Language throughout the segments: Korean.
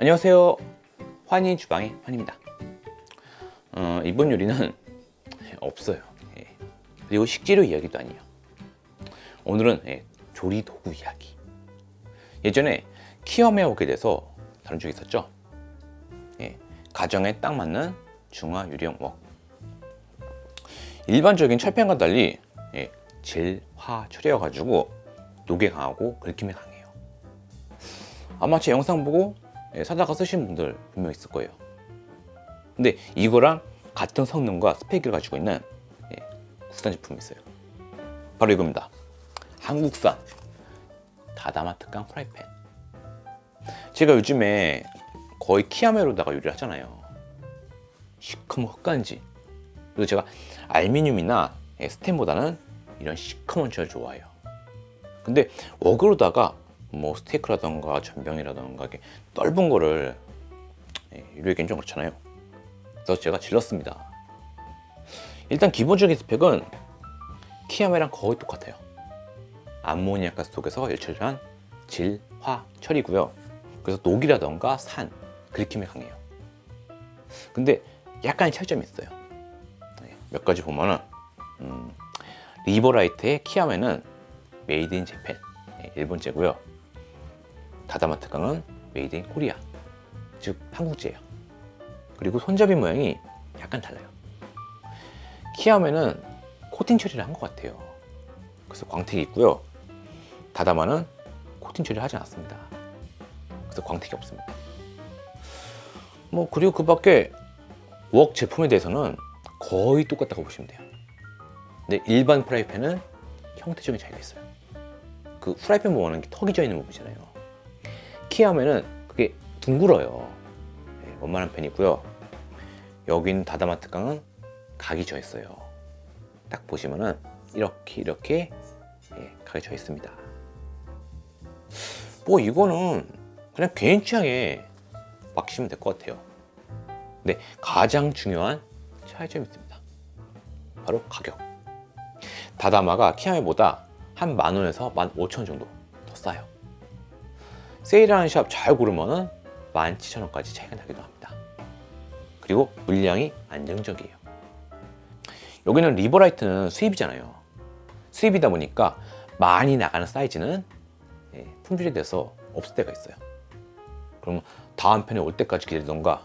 안녕하세요. 환희 주방의 환입니다. 어, 이번 요리는 없어요. 예. 그리고 식재료 이야기도 아니에요. 오늘은 예, 조리 도구 이야기. 예전에 키움에 오게 돼서 다룬 적이 있었죠. 예, 가정에 딱 맞는 중화 유리용 웍. 일반적인 철판과 달리 예, 질화 처리여가지고 녹에 강하고 긁힘에 강해요. 아마 제 영상 보고 예, 사다가 쓰신 분들 분명 있을 거예요. 근데 이거랑 같은 성능과 스펙을 가지고 있는 예, 국산 제품이 있어요. 바로 이겁니다. 한국산 다다마 특강 프라이팬. 제가 요즘에 거의 키아메로다가 요리를 하잖아요. 시커먼 흙간지. 그리고 제가 알미늄이나 예, 스텐보다는 이런 시커먼 철 좋아해요. 근데 웍으로다가 뭐 스테이크라던가 전병이라던가 이렇게 떫은 거를 예, 요리하기엔 좀 그렇잖아요. 그래서 제가 질렀습니다. 일단 기본적인 스펙은 키아메랑 거의 똑같아요. 암모니아 가스 속에서 열처리한 질, 화, 철이고요. 그래서 녹이라던가 산, 긁힘에 강해요. 근데 약간의 차이점이 있어요. 네, 몇 가지 보면은 음, 리버라이트의 키아메는 메이드 인 재팬 네, 일본제고요. 다다마 특강은 메이드 인 코리아 즉 한국제예요. 그리고 손잡이 모양이 약간 달라요. 키아메는 코팅 처리를 한 것 같아요. 그래서 광택이 있고요. 다다마는 코팅 처리를 하지 않았습니다. 그래서 광택이 없습니다. 뭐 그리고 그 밖에 웍 제품에 대해서는 거의 똑같다고 보시면 돼요. 근데 일반 프라이팬은 형태적인 차이가 있어요. 그 프라이팬 보면은 턱이 져 있는 부분이잖아요. 키아메는 그게 둥글어요. 네, 원만한 팬이고요. 여긴 다다마 특강은 각이 져 있어요. 딱 보시면은 이렇게 이렇게 예, 각이 져 있습니다. 뭐 이거는 그냥 개인 취향에 맡기시면 될 것 같아요. 근데 가장 중요한 차이점이 있습니다. 바로 가격. 다다마가 키아메보다 한 만 원에서 만 오천 원 정도 더 싸요. 세일하는 샵 잘 고르면은 만 칠천 원까지 차이가 나기도 합니다. 그리고 물량이 안정적이에요. 여기는 리버라이트는 수입이잖아요. 수입이다 보니까 많이 나가는 사이즈는 예, 품질이 돼서 없을 때가 있어요. 그러면 다음 편에 올 때까지 기다리던가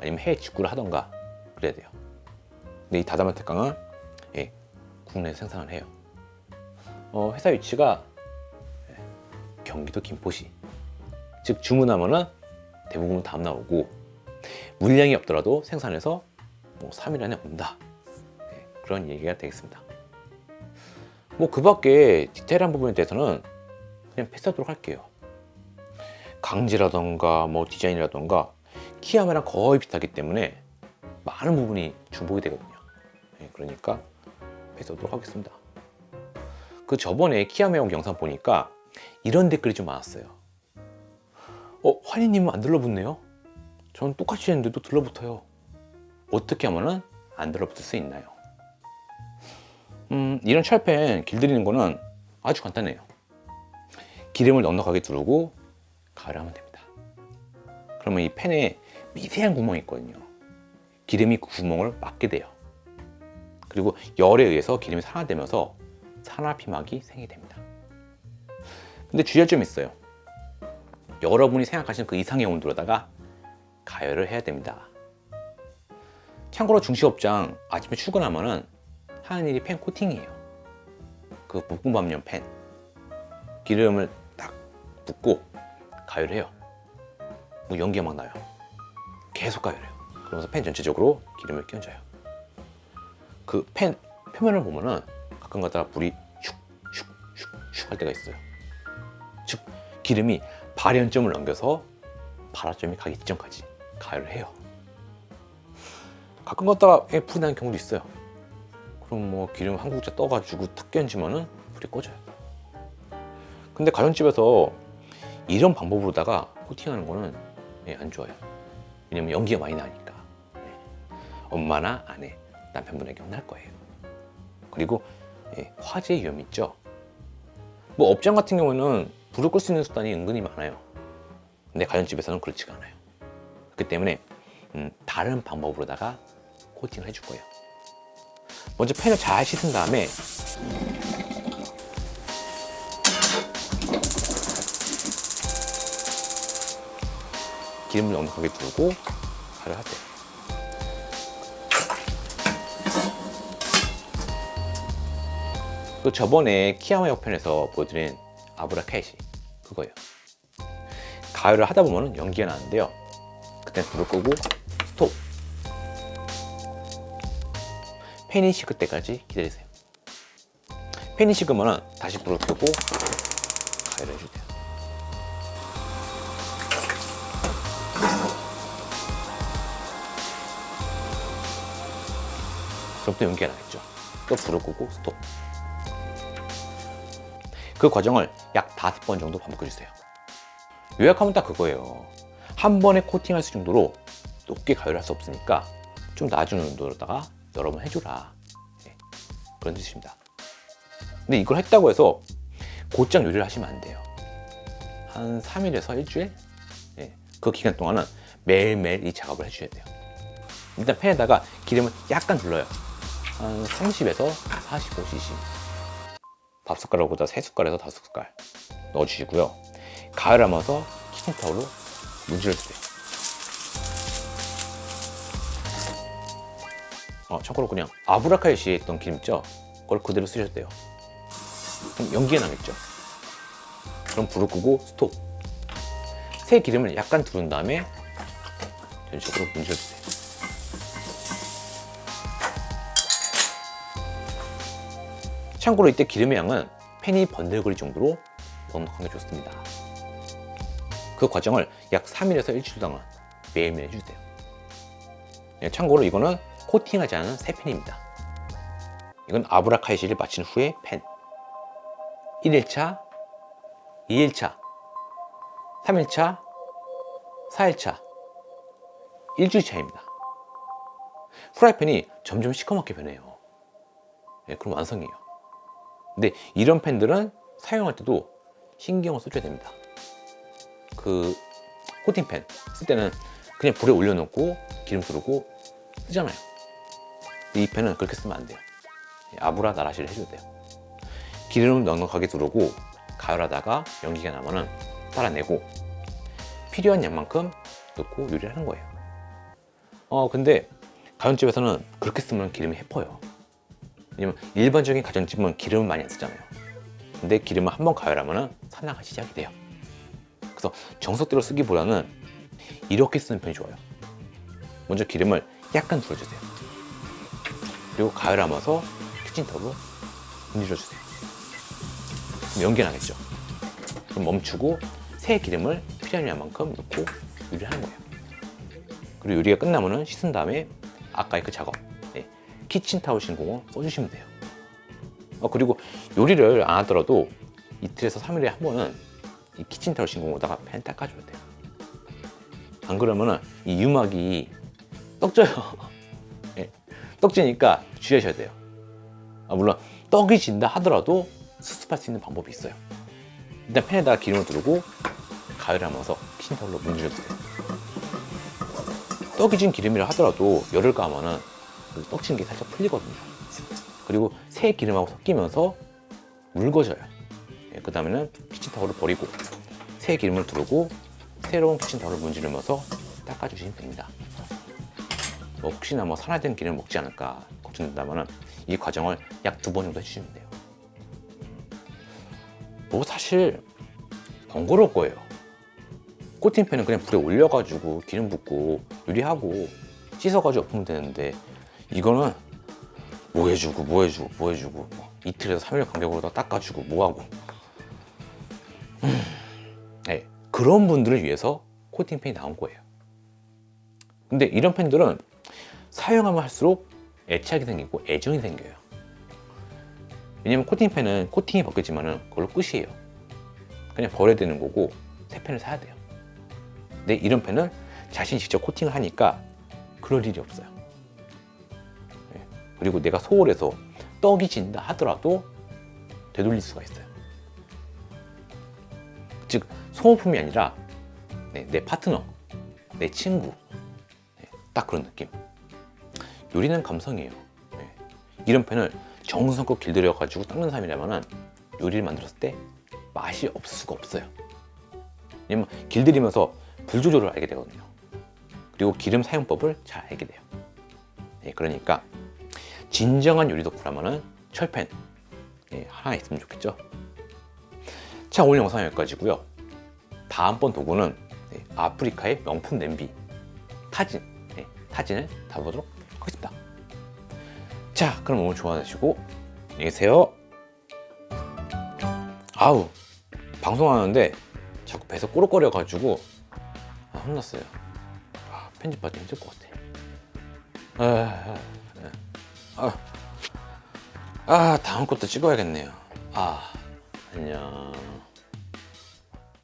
아니면 해외 직구를 하던가 그래야 돼요. 근데 이 다다마 특강은 예, 국내에서 생산을 해요. 어, 회사 위치가 예, 경기도 김포시. 즉 주문하면은 대부분 다음 날 오고 물량이 없더라도 생산해서 뭐 3일 안에 온다. 예, 그런 얘기가 되겠습니다. 뭐 그 밖에 디테일한 부분에 대해서는 그냥 패스하도록 할게요. 강지라던가 뭐 디자인이라던가 키아메랑 거의 비슷하기 때문에 많은 부분이 중복이 되거든요. 예, 그러니까 패스하도록 하겠습니다. 그 저번에 키아메 온 영상 보니까 이런 댓글이 좀 많았어요. 어, 환희님은 안 들러붙네요? 전 똑같이 했는데도 들러붙어요. 어떻게 하면은 안 들러붙을 수 있나요? 음, 이런 철팬 길들이는 거는 아주 간단해요. 기름을 넉넉하게 두르고 가열하면 됩니다. 그러면 이 팬에 미세한 구멍이 있거든요. 기름이 그 구멍을 막게 돼요. 그리고 열에 의해서 기름이 산화되면서 산화피막이 생기됩니다. 근데 주의할 점이 있어요. 여러분이 생각하시는 그 이상의 온도로다가 가열을 해야 됩니다. 참고로 중식업장 아침에 출근하면은 하는 일이 팬 코팅이에요. 그 볶음밥용 팬. 기름을 딱 붓고 가열을 해요. 뭐 연기가 막 나요. 계속 가열해요. 그러면서 팬 전체적으로 기름을 끼얹어요. 그 팬 표면을 보면은 가끔 가다가 불이 슉슉슉 슉 할 때가 있어요. 즉 기름이 발연점을 넘겨서 발화점이 가기 직전까지 가열을 해요. 가끔 가다가 예, 불이 나는 경우도 있어요. 그럼 뭐 기름 한 국자 떠가지고 탁 끼얹으면은 불이 꺼져요. 근데 가정집에서 이런 방법으로다가 코팅하는 거는 예, 안 좋아요. 왜냐면 연기가 많이 나니까. 예. 엄마나 아내, 남편분에게 혼날 거예요. 그리고 예, 화재 위험이 있죠. 뭐 업장 같은 경우는 불을 끌 수 있는 수단이 은근히 많아요. 근데 가정집에서는 그렇지가 않아요. 그 때문에 음, 다른 방법으로다가 코팅을 해줄 거예요. 먼저 팬을 잘 씻은 다음에 기름을 넉넉하게 두고 가를 하세요. 그 저번에 키아마 역편에서 보여드린 아브라 카이시 그거예요. 가열을 하다 보면 연기가 나는데요. 그때 불을 끄고 스톱. 팬이 식을 때까지 기다리세요. 팬이 식으면 다시 불을 끄고 가열을 해주세요. 그럼 또 연기가 나겠죠. 또 불을 끄고 스톱. 그 과정을 약 다섯 번 정도 반복해주세요. 요약하면 딱 그거예요. 한 번에 코팅할 수 정도로 높게 가열할 수 없으니까 좀 낮은 온도로다가 여러 번 해줘라. 예, 그런 뜻입니다. 근데 이걸 했다고 해서 곧장 요리를 하시면 안 돼요. 한 3일에서 일주일? 예, 그 기간 동안은 매일매일 이 작업을 해주셔야 돼요. 일단 팬에다가 기름을 약간 둘러요. 한 30에서 45cc. 밥 숟가락보다 3숟갈에서 5숟갈 넣어주시고요. 가열하면서 키친타올로 문질러주세요. 어, 참고로 그냥 아브라카이시에 있던 기름 있죠? 그걸 그대로 돼요. 그럼 연기가 나겠죠? 그럼 불을 끄고 스톱. 새 기름을 약간 두른 다음에 전식으로 문질러주세요. 참고로 이때 기름의 양은 팬이 번들거릴 정도로 넉넉한 게 좋습니다. 그 과정을 약 3일에서 일주일 동안 매일매일 해주세요. 네, 참고로 이거는 코팅하지 않은 새 팬입니다. 이건 아브라카이시를 마친 후에 팬. 1일차, 2일차, 3일차, 4일차, 일주일 차입니다. 프라이팬이 점점 시커멓게 변해요. 네, 그럼 완성이에요. 근데 이런 팬들은 사용할 때도 신경을 써줘야 됩니다. 그 코팅팬 쓸 때는 그냥 불에 올려놓고 기름 두르고 쓰잖아요. 이 팬은 그렇게 쓰면 안 돼요. 아브라 나라시를 해줘야 돼요. 기름을 넉넉하게 두르고 가열하다가 연기가 나면은 따라내고 필요한 양만큼 넣고 요리를 하는 거예요. 어 근데 가정집에서는 그렇게 쓰면 기름이 해퍼요. 왜냐면 일반적인 가정집은 기름을 많이 안 쓰잖아요. 근데 기름을 한 번 가열하면 산화가 시작이 돼요. 그래서 정석대로 쓰기보다는 이렇게 쓰는 편이 좋아요. 먼저 기름을 약간 둘러주세요. 그리고 가열하면서 키친타올로 문질러주세요. 그럼 연기 나겠죠? 그럼 멈추고 새 기름을 필요한 양만큼 넣고 요리하는 거예요. 그리고 요리가 끝나면 씻은 다음에 아까의 그 작업 네, 키친타올 신공을 써주시면 돼요. 어, 그리고 요리를 안 하더라도 이틀에서 3일에 한 번은 이 키친타올 신공으로다가 팬 닦아줘야 돼요. 안 그러면은 이 유막이 떡져요. 예, 떡지니까 주의하셔야 돼요. 아, 물론 떡이 진다 하더라도 수습할 수 있는 방법이 있어요. 일단 팬에다가 기름을 두르고 가열하면서 키친타올로 문질러주세요. 떡이 진 기름이라 하더라도 열을 까면은 그 떡진 게 살짝 풀리거든요. 그리고 새 기름하고 섞이면서 묽어져요. 예, 그 다음에는 키친타올을 버리고 새 기름을 두르고 새로운 키친타올을 문지르면서 닦아주시면 됩니다. 뭐 혹시나 뭐 산화된 기름 먹지 않을까 걱정된다면 이 과정을 약 두 번 정도 해주시면 돼요. 뭐 사실 번거로울 거예요. 코팅팬은 그냥 불에 올려가지고 기름 붓고 요리하고 씻어가지고 엎으면 되는데 이거는 뭐 해주고 뭐 해주고 뭐 해주고 뭐 이틀에서 3일 간격으로 다 닦아주고 뭐 하고 음, 네, 그런 분들을 위해서 코팅팬이 나온 거예요. 근데 이런 팬들은 사용하면 할수록 애착이 생기고 애정이 생겨요. 왜냐면 코팅팬은 코팅이 벗겨지면은 그걸로 끝이에요. 그냥 버려야 되는 거고 새 팬을 사야 돼요. 근데 이런 팬은 자신이 직접 코팅을 하니까 그럴 일이 없어요. 네. 그리고 내가 소홀해서 떡이 진다 하더라도 되돌릴 수가 있어요. 즉 소모품이 아니라 네, 내 파트너 내 친구 네, 딱 그런 느낌 요리는 감성이에요 네. 이런 편을 정성껏 길들여 가지고 닦는 사람이라면은 요리를 만들었을 때 맛이 없을 수가 없어요 왜냐면 길들이면서 불 조절을 알게 되거든요 그리고 기름 사용법을 잘 알게 돼요 네, 그러니까 진정한 요리 덕후라면은 철팬 네, 하나 있으면 좋겠죠? 자 오늘 영상 여기까지고요. 다음번 도구는 네, 아프리카의 명품 냄비 타진. 네, 타진을 다뤄보도록 하겠습니다. 자 그럼 오늘 좋아하시고 안녕히 계세요. 아우 방송하는데 자꾸 배에서 꼬르거려 가지고 아, 혼났어요. 아, 편집하기 힘들 것 같아 아, 아, 아, 아 다음 것도 찍어야겠네요. 아 안녕